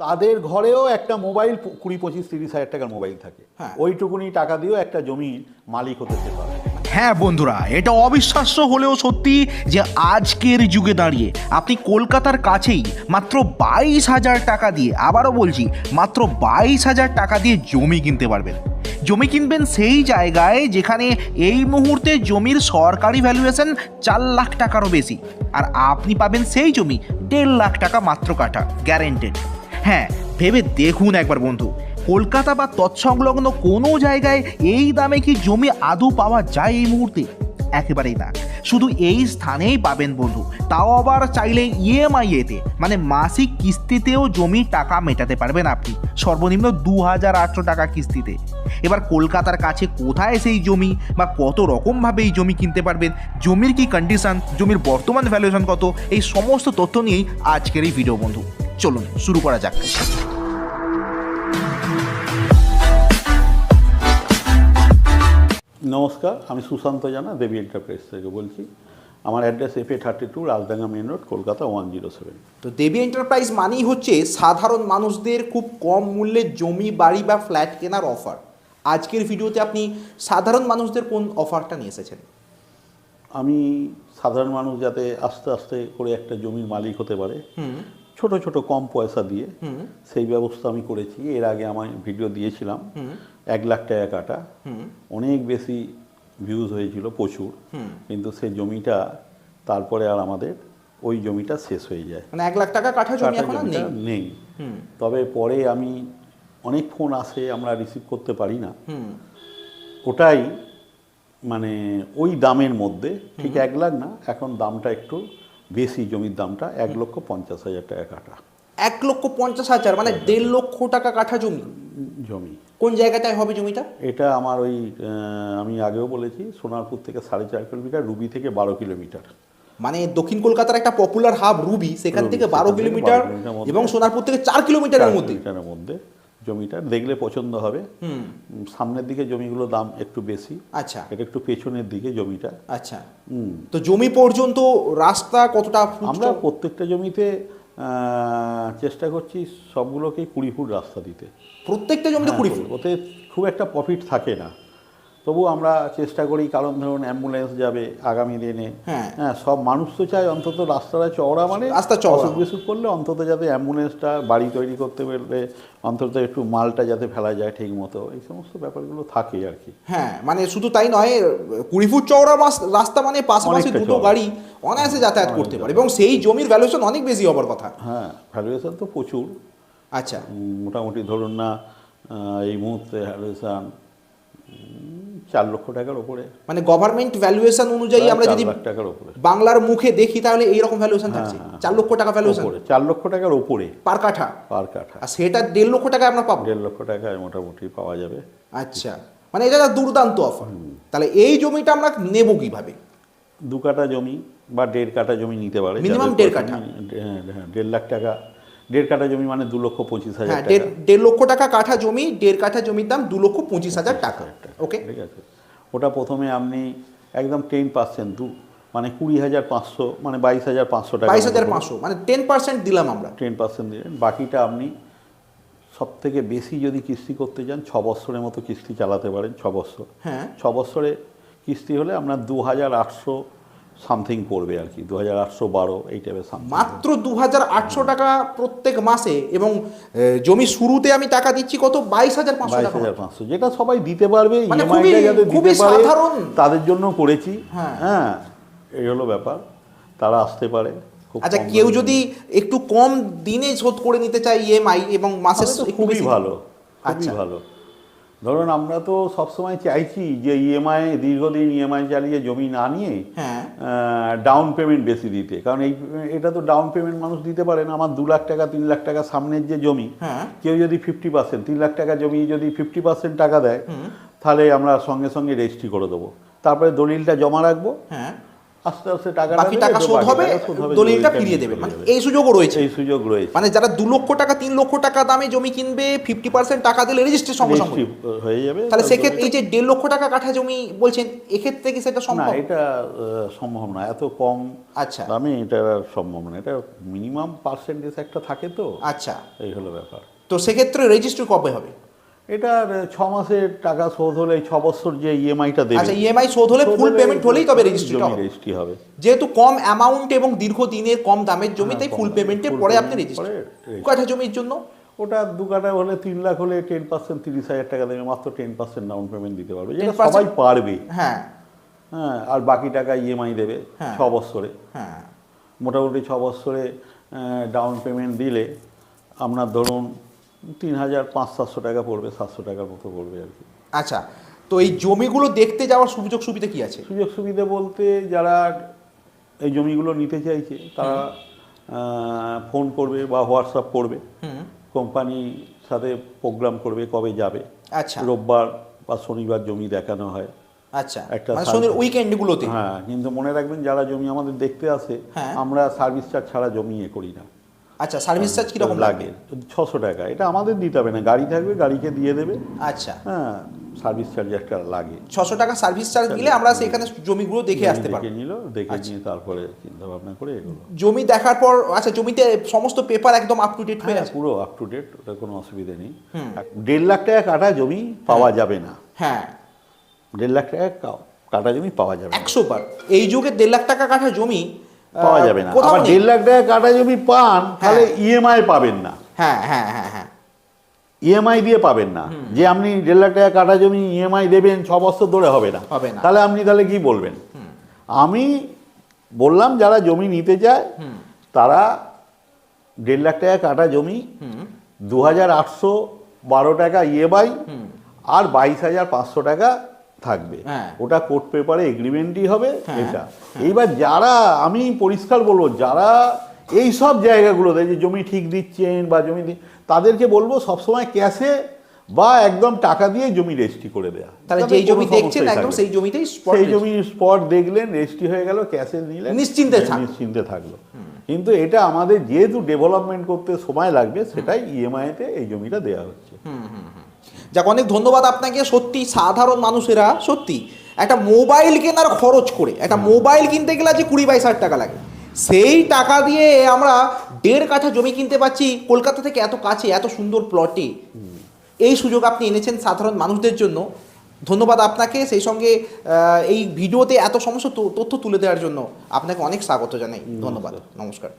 তাদের ঘরেও একটা মোবাইল কুড়ি পঁচিশ তিরিশ হাজার টাকার মোবাইল থাকে। হ্যাঁ। ওইটুকুনি টাকা দিয়েও একটা জমির মালিক হতে পারে। হ্যাঁ বন্ধুরা এটা অবিশ্বাস্য হলেও সত্যি যে আজকের যুগে দাঁড়িয়ে আপনি কলকাতার কাছেই মাত্র বাইশ হাজার টাকা দিয়ে আবারও বলছি মাত্র বাইশ হাজার টাকা দিয়ে জমি কিনতে পারবেন। জমি কিনবেন সেই জায়গায় যেখানে এই মুহূর্তে জমির সরকারি ভ্যালুয়েশন চার লাখ টাকারও বেশি। আর আপনি পাবেন সেই জমি দেড় লাখ টাকা মাত্র কাটা গ্যারেন্টেড হ্যাঁ ভেবে দেখুন একবার বন্ধু। কলকাতা বা তৎসংলগ্ন কোনো জায়গায় এই দামে কি জমি আদৌ পাওয়া যায় এই মুহূর্তে? একেবারেই না। শুধু এই স্থানেই পাবেন বন্ধু। তাও আবার চাইলে ইএমআই এতে মানে মাসিক কিস্তিতেও জমির টাকা মেটাতে পারবেন আপনি। সর্বনিম্ন দু হাজার আটশো টাকা কিস্তিতে। এবার কলকাতার কাছে কোথায় সেই জমি বা কত রকমভাবে এই জমি কিনতে পারবেন? জমির কি কন্ডিশন জমির বর্তমান ভ্যালুয়েশন কত? এই সমস্ত তথ্য নিয়েই আজকের এই ভিডিও বন্ধু। চলুন শুরু করা যাক। নমস্কার আমি সুশান্ত জানা দেবী এন্টারপ্রাইজ থেকে বলছি। আমার address F A thirty two Rajdanga main road Kolkata one zero seven তো দেবী এন্টারপ্রাইজ মানেই হচ্ছে সাধারণ মানুষদের খুব কম মূল্যে জমি বাড়ি বা ফ্ল্যাট কেনার অফার আজকের ভিডিওতে আপনি সাধারণ মানুষদের কোন অফারটা নিয়ে এসেছেন? আমি সাধারণ মানুষ যাতে আস্তে আস্তে করে একটা জমির মালিক হতে পারে ছোট ছোট কম পয়সা দিয়ে সেই ব্যবস্থা আমি করেছি। এর আগে আমার ভিডিও দিয়েছিলাম। এক লাখ টাকা কাটা। অনেক বেশি ভিউজ হয়েছিল প্রচুর। কিন্তু সেই জমিটা তারপরে আর আমাদের ওই জমিটা শেষ হয়ে যায়। মানে এক লাখ টাকা কাঠা জমি এখন নেই? তবে পরে আমি অনেক ফোন আসে আমরা রিসিভ করতে পারি না। ওটাই মানে ওই দামের মধ্যে ঠিক এক লাখ না এখন দামটা একটু বেশি জমির দামটা এক লক্ষ পঞ্চাশ হাজার টাকা কাঠা। এক লক্ষ পঞ্চাশ হাজার মানে দেড় লক্ষ টাকা কাঠা জমি? জমি। কোন জায়গাটায় হবে জমিটা? এটা আমার ওই আমি আগেও বলেছি সোনারপুর থেকে সাড়ে চার কিলোমিটার রুবি থেকে বারো কিলোমিটার। মানে দক্ষিণ কলকাতার একটা পপুলার হাব রুবি সেখান থেকে বারো কিলোমিটার 12 কিলোমিটার মধ্যে। এবং সোনারপুর থেকে চার কিলোমিটারের মধ্যে। কিলোমিটারের মধ্যে। জমিটা দেখলে পছন্দ হবে। সামনের দিকে জমিগুলো দাম একটু বেশি। আচ্ছা। এটা একটু পেছনের দিকে জমিটা। আচ্ছা। তো জমি পর্যন্ত রাস্তা কতটা আমরা প্রত্যেকটা জমিতে চেষ্টা করছি সবগুলোকে কুড়ি ফুট রাস্তা দিতে। প্রত্যেকটা জমিতে কুড়ি ফুট? হ্যাঁ, ওতে খুব একটা প্রফিট থাকে না। তবু আমরা চেষ্টা করি কারণ ধরুন অ্যাম্বুলেন্স যাবে আগামী দিনে। হ্যাঁ। হ্যাঁ সব মানুষ তো চায় অন্তত রাস্তাটা চওড়া মানে রাস্তা চওড়া। অসুখ বিসুখ করলে অন্তত যাতে অ্যাম্বুলেন্সটা বাড়ি তৈরি করতে পারলে অন্তত একটু মালটা যাতে ফেলা যায় ঠিক মতো এই সমস্ত ব্যাপারগুলো থাকে আর কি। হ্যাঁ মানে শুধু তাই নয় কুড়ি ফুট চওড়া রাস্তা মানে পাশাপাশি দুটো গাড়ি অনায়াসে যাতায়াত করতে পারে। এবং সেই জমির ভ্যালুয়েশন অনেক বেশি হবার কথা। হ্যাঁ ভ্যালুয়েশন তো প্রচুর। আচ্ছা। মোটামুটি ধরুন না এই মুহূর্তে ভ্যালুয়েশন চার লক্ষ টাকার ওপরে। মানে গভর্নমেন্ট ভ্যালুয়েশন অনুযায়ী আমরা যদি টাকার ওপরে। বাংলার মুখে দেখি তাহলে এইরকম ভ্যালুয়েশন থাকছে। হ্যাঁ, চার লক্ষ টাকা ভ্যালুয়েশন চার লক্ষ টাকার ওপরে। পার কাঠা। পার কাঠা। আর সেটা দেড় লক্ষ টাকা আমরা পাবো। দেড় লক্ষ টাকায় মোটামুটি পাওয়া যাবে। আচ্ছা। মানে এটা দুর্দান্ত অফার তাহলে এই জমিটা আমরা নেব কীভাবে? দু কাঠা জমি বা দেড় কাঠা জমি নিতে পারে। মিনিমাম দেড় কাঠা। হ্যাঁ, হ্যাঁ, দেড় লাখ টাকা দেড় কাঠা জমি মানে দু লক্ষ পঁচিশ হাজার হ্যাঁ দেড় লক্ষ টাকা কাঠা জমি দেড় কাঠা জমির দাম দু লক্ষ পঁচিশ হাজার টাকা। ওকে ঠিক আছে। ওটা প্রথমে আপনি একদম টেন পার্সেন্ট দু মানে কুড়ি হাজার পাঁচশো মানে বাইশ হাজার পাঁচশো টাকা বাইশ হাজার পাঁচশো মানে টেন পার্সেন্ট দিলাম আমরা। টেন পার্সেন্ট দিলেন। বাকিটা আপনি সব থেকে বেশি যদি কিস্তি করতে চান ছ বছরের মতো কিস্তি চালাতে পারেন ছ বছর। হ্যাঁ। ছ বছরে কিস্তি হলে আপনার দু হাজার আটশো সামথিং পড়বে আর কি দু হাজার আটশো বারো এই টাইপের মাত্র দু হাজার আটশো টাকা প্রত্যেক মাসে এবং জমি শুরুতে আমি টাকা দিচ্ছি কত? বাইশ হাজার পাঁচশো বাইশ হাজার পাঁচশো যেটা সবাই দিতে পারবে মানে ইএমআইটা যাতে দিতে পারে সাধারণ। তাদের জন্য করেছি। হ্যাঁ। হ্যাঁ এই হলো ব্যাপার তারা আসতে পারে আচ্ছা কেউ যদি একটু কম দিনে শোধ করে নিতে চায় ইএমআই এবং মাসে খুবই ভালো খুবই আচ্ছা। ভালো। ধরুন আমরা তো সবসময় চাইছি যে ইএমআই দীর্ঘদিন ইএমআই চালিয়ে জমি না নিয়ে হ্যাঁ। ডাউন পেমেন্ট বেশি দিতে। কারণ এই এটা তো ডাউন পেমেন্ট মানুষ দিতে পারে না। আমার দু লাখ টাকা তিন লাখ টাকা সামনের যে জমি হ্যাঁ। কেউ যদি ফিফটি পার্সেন্ট তিন লাখ টাকা জমি যদি ফিফটি পার্সেন্ট টাকা দেয় তাহলে আমরা সঙ্গে সঙ্গে রেজিস্ট্রি করে দেবো। তারপরে দলিলটা জমা রাখব। হ্যাঁ। আস্তে আস্তে টাকা বাকি টাকা শোধ হবে দলিলটা ফিরিয়ে দেবে। মানে এই সুযোগও রয়েছে। এই সুযোগ রয়েছে। মানে যারা দু লক্ষ টাকা তিন লক্ষ টাকা দামে জমি কিনবে ফিফটি পার্সেন্ট টাকা দিলে রেজিস্ট্রি সঙ্গে সঙ্গে হয়ে যাবে তাহলে সেক্ষেত্রে এই যে দেড় লক্ষ টাকা কাঠা জমি বলছেন এক্ষেত্রে কি সেটা না এটা সম্ভব না। এত কম আচ্ছা। দামে এটা সম্ভব না। এটা মিনিমাম পার্সেন্টেজ একটা থাকে তো। আচ্ছা। এই হলো ব্যাপার। তো সেক্ষেত্রে রেজিস্ট্রি কবে হবে? এটার ছ মাসের টাকা শোধ হলে ছ বছর যে ইএমআইটা দেবে। আচ্ছা ইএমআই শোধ হলে ফুল পেমেন্ট হলেই তবে রেজিস্ট্রিটা হবে। রেজিস্ট্রি হবে। যেহেতু কম অ্যামাউন্ট এবং দীর্ঘ দিনের কম দামের জমি হ্যাঁ, তাই ফুল দামে, পেমেন্টের পরে আপনি রেজিস্ট্রি। কাঠা জমির জন্য? ওটা দু কাটা হলে তিন লাখ হলে টেন পার্সেন্ট তিরিশ হাজার টাকা দেবে মাত্র টেন পার্সেন্ট ডাউন পেমেন্ট দিতে পারবে যেটা সবাই পারবে। হ্যাঁ। হ্যাঁ আর বাকি টাকা ইএমআই দেবে হ্যাঁ। ছ বছরে। হ্যাঁ। মোটামুটি ছ বছরে ডাউন পেমেন্ট দিলে আপনার ধরুন তিন হাজার পাঁচ সাতশো টাকা পড়বে সাতশো টাকার মতো পড়বে আর কি। আচ্ছা তো এই জমিগুলো দেখতে যাওয়ার সুযোগ সুবিধা কি আছে? সুযোগ সুবিধা বলতে যারা এই জমিগুলো নিতে চাইছে তারা ফোন করবে বা হোয়াটসঅ্যাপ করবে। কোম্পানি সাথে প্রোগ্রাম করবে কবে যাবে। আচ্ছা। রোববার বা শনিবার জমি দেখানো হয়। আচ্ছা একটা মানে শনির উইকেন্ডগুলোতে হ্যাঁ কিন্তু মনে রাখবেন যারা জমি আমাদের দেখতে আসে হ্যাঁ। আমরা সার্ভিস চার্জ ছাড়া জমি এ করি না। আচ্ছা সার্ভিস চার্জ কীরকম লাগে লাগে। ছশো টাকা এটা আমাদের দিতে হবে না গাড়ি থাকবে গাড়িকে দিয়ে দেবে। আচ্ছা। হ্যাঁ সার্ভিস চার্জ একটা লাগে। ছশো টাকা সার্ভিস চার্জ দিলে আমরা সেখানে জমিগুলো দেখে আসতে দেখে নিল দেখে আচ্ছা। নিয়ে তারপরে চিন্তা ভাবনা করে এগুলো। জমি দেখার পর আচ্ছা জমিতে সমস্ত পেপার একদম আপ টু ডেট হয়ে হ্যাঁ আছে? পুরো আপ টু ডেট ওটা কোনো অসুবিধা নেই। দেড় লাখ টাকা কাটা জমি পাওয়া যাবে না। হ্যাঁ। দেড় লাখ টাকা কাটা জমি পাওয়া যাবে একশো বার। এই যুগে দেড় লাখ টাকা কাঠা জমি পাওয়া যাবে না। আবার দেড় লাখ টাকা কাটা জমি পান তাহলে ইএমআই পাবেন না। হ্যাঁ হ্যাঁ হ্যাঁ হ্যাঁ। ইএমআই দিয়ে পাবেন না। যে আপনি দেড় লাখ টাকা কাটা জমি ইএমআই দেবেন ছ বছর ধরে হবে না। হবে না। তাহলে আপনি তাহলে কি বলবেন? আমি বললাম যারা জমি নিতে চায় তারা দেড় লাখ টাকা কাটা জমি দু হাজার আটশো বারো টাকা ইএমআই আর বাইশ হাজার পাঁচশো টাকা থাকবে। হ্যাঁ। ওটা কোর্ট পেপারে এগ্রিমেন্টই হবে হ্যাঁ, এটা। এইবার যারা আমি পরিষ্কার বলব যারা এই সব জায়গাগুলোতে যে জমি ঠিক দিচ্ছেন বা জমি তাদেরকে বলব সবসময় ক্যাশে বা একদম টাকা দিয়ে জমি রেজিস্ট্রি করে দেয়া। তাহলে যেই জমি দেখছেন একদম সেই জমিতেই সেই জমি স্পট দেখলেন রেজিস্ট্রি হয়ে গেল ক্যাশে নিলেন নিশ্চিন্তে। নিশ্চিন্তে থাকল। কিন্তু এটা আমাদের যেহেতু ডেভেলপমেন্ট করতে সময় লাগবে সেটাই ইএমআইতে এই জমিটা দেওয়া হচ্ছে। যাক অনেক ধন্যবাদ আপনাকে। সত্যি সাধারণ মানুষেরা সত্যি একটা মোবাইল কেনার খরচ করে একটা মোবাইল কিনতে গেলে যে কুড়ি বাইশ হাজার টাকা লাগে। সেই টাকা দিয়ে আমরা দেড় কাঠা জমি কিনতে পাচ্ছি কলকাতা থেকে এত কাছে এত সুন্দর প্লটে এই সুযোগ আপনি এনেছেন সাধারণ মানুষদের জন্য। ধন্যবাদ আপনাকে। সেই সঙ্গে এই ভিডিওতে এত সমস্ত তথ্য তুলে দেওয়ার জন্য আপনাকে অনেক স্বাগত জানাই। ধন্যবাদ। নমস্কার।